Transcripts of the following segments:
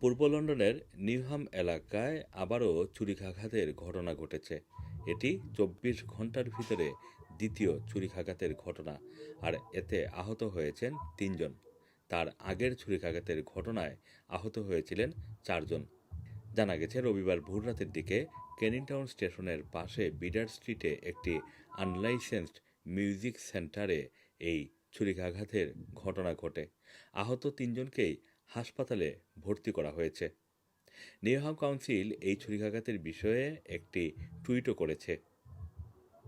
পূর্ব লন্ডনের নিউহাম এলাকায় আবারও চুরিকাঘাতের ঘটনা ঘটেছে। এটি চব্বিশ ঘণ্টার ভিতরে দ্বিতীয় চুরিকাঘাতের ঘটনা, আর এতে আহত হয়েছেন তিনজন। তার আগের ছুরিকাঘাতের ঘটনায় আহত হয়েছিলেন চারজন। জানা গেছে, রবিবার ভোররাতের দিকে কেনিংটাউন স্টেশনের পাশে বিডার স্ট্রিটে একটি আনলাইসেন্সড মিউজিক সেন্টারে এই ছুরিকাঘাতের ঘটনা ঘটে। আহত তিনজনকেই হাসপাতালে ভর্তি করা হয়েছে। নিউহাম কাউন্সিল এই ছুরিকাঘাতের বিষয়ে একটি টুইটও করেছে।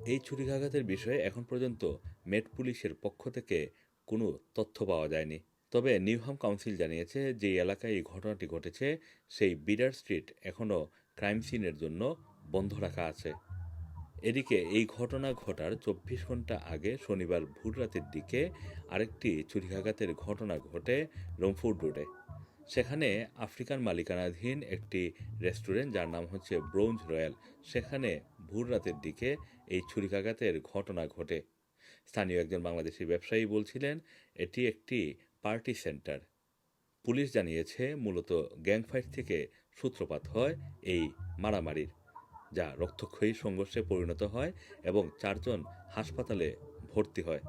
এই ছুরিকাঘাতের বিষয়ে এখন পর্যন্ত মেট পুলিশের পক্ষ থেকে কোনো তথ্য পাওয়া যায়নি। তবে নিউহাম কাউন্সিল জানিয়েছে যে এলাকায় এই ঘটনাটি ঘটেছে, সেই বিডার স্ট্রিট এখনও ক্রাইম সিনের জন্য বন্ধ রাখা আছে। এদিকে এই ঘটনা ঘটার চব্বিশ ঘণ্টা আগে শনিবার ভোররাতের দিকে আরেকটি চুরিকাঘাতের ঘটনা ঘটে রংফুর রোডে। সেখানে আফ্রিকান মালিকানাধীন একটি রেস্টুরেন্ট যার নাম হচ্ছে ব্রোঞ্জ রয়্যাল। সেখানে ভোররাতের দিকে এই ছুরিকাঘাতের ঘটনা ঘটে। স্থানীয় একজন বাংলাদেশি ব্যবসায়ী বলছিলেন, এটি একটি পার্টি সেন্টার। পুলিশ জানিয়েছে মূলত গ্যাংফাইট থেকে সূত্রপাত হয় এই মারামারির, যা রক্তক্ষয়ী সংঘর্ষে পরিণত হয় এবং চারজন হাসপাতালে ভর্তি হয়।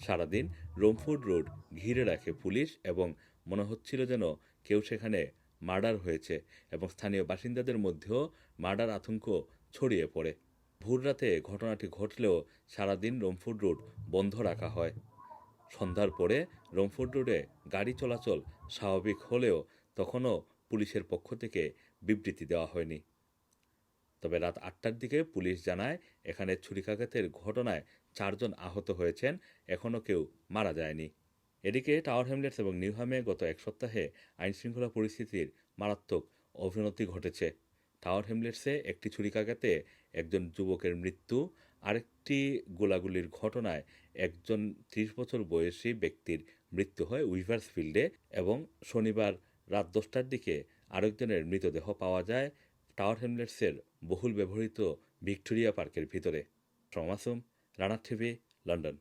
সারাদিন রোমফুড রোড ঘিরে রাখে পুলিশ এবং মনে হচ্ছিল যেন কেউ সেখানে মার্ডার হয়েছে এবং স্থানীয় বাসিন্দাদের মধ্যেও মার্ডার আতঙ্ক ছড়িয়ে পড়ে। ভোররাতে ঘটনাটি ঘটলেও সারাদিন রোমফুড রোড বন্ধ রাখা হয়। সন্ধ্যার পরে রংফোর্ড রোডে গাড়ি চলাচল স্বাভাবিক হলেও তখনও পুলিশের পক্ষ থেকে বিবৃতি দেওয়া হয়নি। তবে রাত আটটার দিকে পুলিশ জানায়, এখানে ছুরিকাঘাতের ঘটনায় চারজন আহত হয়েছেন, এখনও কেউ মারা যায়নি। এদিকে টাওয়ার হ্যামলেটস এবং নিউহামে গত এক সপ্তাহে আইনশৃঙ্খলা পরিস্থিতির মারাত্মক অবনতি ঘটেছে। টাওয়ার হ্যামলেটসে একটি ছুরিকাঘাতে একজন যুবকের মৃত্যু, আরেকটি গোলাগুলির ঘটনায় একজন ত্রিশ বছর বয়সী ব্যক্তির মৃত্যু হয় উইভার্স ফিল্ডে এবং শনিবার রাত দশটার দিকে আরেকজনের মৃতদেহ পাওয়া যায় টাওয়ার হ্যামলেটসের বহুল ব্যবহৃত ভিক্টোরিয়া পার্কের ভিতরে। সমাসুম, রানা টিভি, লন্ডন।